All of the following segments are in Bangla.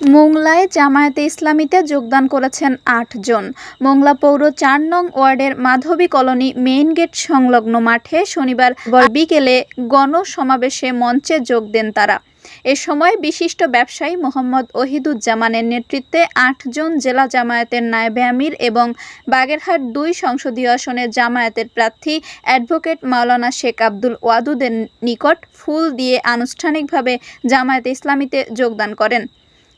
মোংলায় জামায়াতে ইসলামীতে যোগদান করেছেন আটজন মোংলা পৌর চার নং ওয়ার্ডের মাধবী কলোনি মেইন গেট সংলগ্ন মাঠে শনিবার বিকেলে গণসমাবেশে মঞ্চে যোগ দেন তারা। এ সময় বিশিষ্ট ব্যবসায়ী মোহাম্মদ ওহিদুজ্জামানের নেতৃত্বে আটজন জেলা জামায়াতের নায়েবে আমির এবং বাগেরহাট দুই সংসদীয় আসনের জামায়াতের প্রার্থী অ্যাডভোকেট মাওলানা শেখ আব্দুল ওয়াদুদের নিকট ফুল দিয়ে আনুষ্ঠানিকভাবে জামায়াতে ইসলামীতে যোগদান করেন।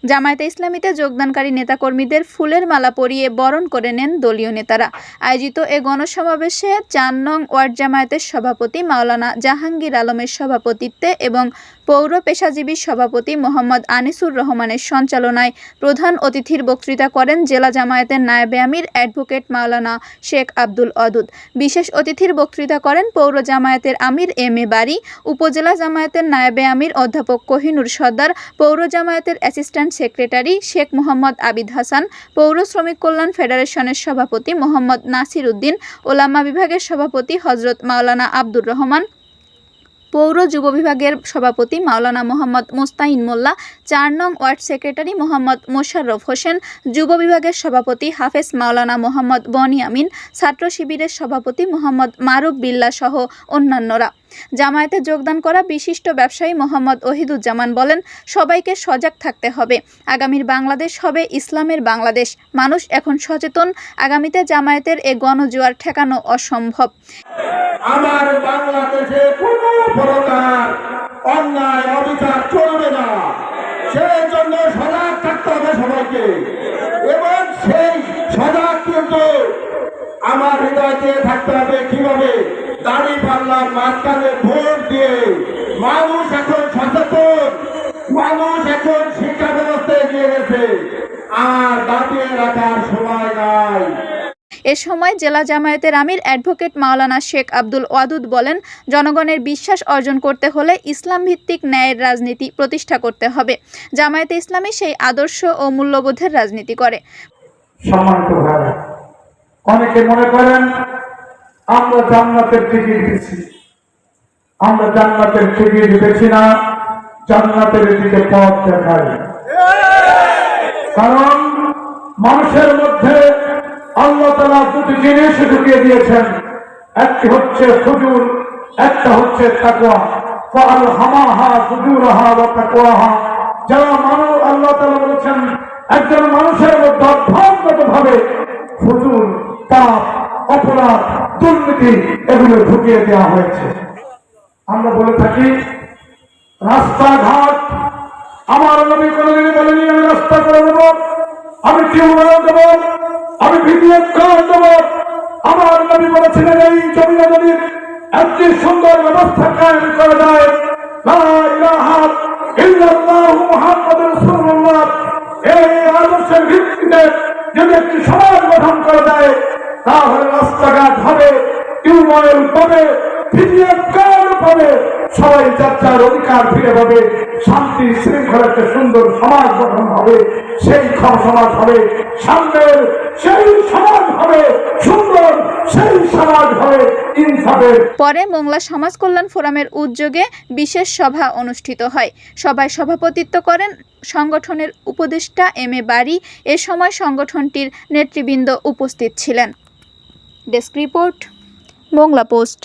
জামায়াতে ইসলামীতে যোগদানকারী নেতাকর্মীদের ফুলের মালা পরিয়ে বরণ করে নেন দলীয় নেতারা। আয়োজিত এ গণসমাবেশে চার নং ওয়ার্ড জামায়াতের সভাপতি মাওলানা জাহাঙ্গীর আলমের সভাপতিত্বে এবং পৌর পেশাজীবী সভাপতি মোহাম্মদ আনিসুর রহমানের সঞ্চালনায় প্রধান অতিথির বক্তৃতা করেন জেলা জামায়াতের নায়েবে আমির অ্যাডভোকেট মাওলানা শেখ আব্দুল অদুদ বিশেষ অতিথির বক্তৃতা করেন পৌর জামায়াতের আমির এম এ বারি, উপজেলা জামায়াতের নায়েবে আমির অধ্যাপক কোহিনুর সর্দার, পৌর জামায়াতের অ্যাসিস্ট্যান্ট সেক্রেটারি শেখ মোহাম্মদ আবিদ হাসান, পৌর শ্রমিক কল্যাণ ফেডারেশনের সভাপতি মোহাম্মদ নাসির উদ্দিন, ওলামা বিভাগের সভাপতি হজরত মাওলানা আব্দুর রহমান পৌর যুব বিভাগের সভাপতি মাওলানা মোহাম্মদ মোস্তাইন মোল্লা, চার নং ওয়ার্ড সেক্রেটারি মোহাম্মদ মোশাররফ হোসেন, যুব বিভাগের সভাপতি হাফেজ মাওলানা মোহাম্মদ বনিয়ামিন ছাত্র শিবিরের সভাপতি মোহাম্মদ মারুফ বিল্লা সহ অন্যান্যরা। জামায়াতে যোগদান করা বিশিষ্ট ব্যবসায়ী মোহাম্মদ ওহিদুজ্জামান বলেন, সবাইকে সজাগ থাকতে হবে। আগামীর বাংলাদেশ হবে ইসলামের বাংলাদেশ। মানুষ এখন সচেতন, আগামীতে জামায়াতের এ গণজোয়ার ঠেকানো অসম্ভব। আমার বাংলাদেশে কোনো প্রকার অন্যায়, অবিচার চলবে না। সেই জন্য সজাগ থাকতে হবে সবাইকে। এবং সেই সজাগ কিন্তু আমার হৃদয়তে থাকতে হবে কীভাবে? দাড়ি পাল্লার মাঝখানে ভোট দিয়ে মানুষ এখন সচেতন মানুষ এখন শিক্ষা ব্যবস্থায় এগিয়ে গেছে। আর দাঁড়িয়ে রাখার সময় নাই। এ সময় জেলা জামায়াতের আমির অ্যাডভোকেট মাওলানা শেখ আব্দুল ওয়াদুদ বলেন জনগণের বিশ্বাস অর্জন করতে হলে ইসলাম ভিত্তিক ন্যায়ের রাজনীতি প্রতিষ্ঠা করতে হবে। জামায়াতে ইসলামী সেই আদর্শ ও মূল্যবোধের রাজনীতি করে। সম্মানিত ভাইরা অনেকে মনে করেন আমরা জান্নাতের টিকিট দিচ্ছি আমরা জান্নাতের টিকিট দিতেছি না, জান্নাতের দিকে পথ দেখাই। কারণ মানুষের মধ্যে আল্লাহ তালা দুটি জিনিস ঢুকিয়ে দিয়েছেন। একটি হচ্ছে ফুজুর একটা হচ্ছে যারা মানুষ, আল্লাহ বলেছেন, একজন মানুষের মধ্যে অপরাধ, দুর্নীতি এগুলো ঢুকিয়ে দেওয়া হয়েছে। আমরা বলে থাকি, রাস্তাঘাট, আমার নবী কোনোদিনই বলেনি, আমি রাস্তা করে দেবো, আমি টিউবওয়েল দেবো, আমি ভিডিও কার দেবো। আমার নবী বলেছিলেন, এই জমিনা নদীর একটি সুন্দর ব্যবস্থা কায়েম করা রাসূলুল্লাহ, এই আদর্শের ভিত্তিতে যদি একটি সমাজ গঠন করা যায়, তাহলে রাস্তাঘাট হবে, টিউবওয়েল পাবে, ভিডিও পাবে, সবাই যার অধিকার ফিরে পাবে। শান্তি শৃঙ্খলা একটা সুন্দর সমাজ গঠন হবে, সেই সমাজ হবে, সামনের সেই সমাজ হবে, সুন্দর সেই সমাজ হবে পরে মোংলা সমাজ কল্যাণ ফোরামের উদ্যোগে বিশেষ সভা অনুষ্ঠিত হয়। সভায় সভাপতিত্ব করেন সংগঠনের উপদেষ্টা এম এ বাড়ি এ সময় সংগঠনটির নেতৃবৃন্দ উপস্থিত ছিলেন। Desk report, Mongla post.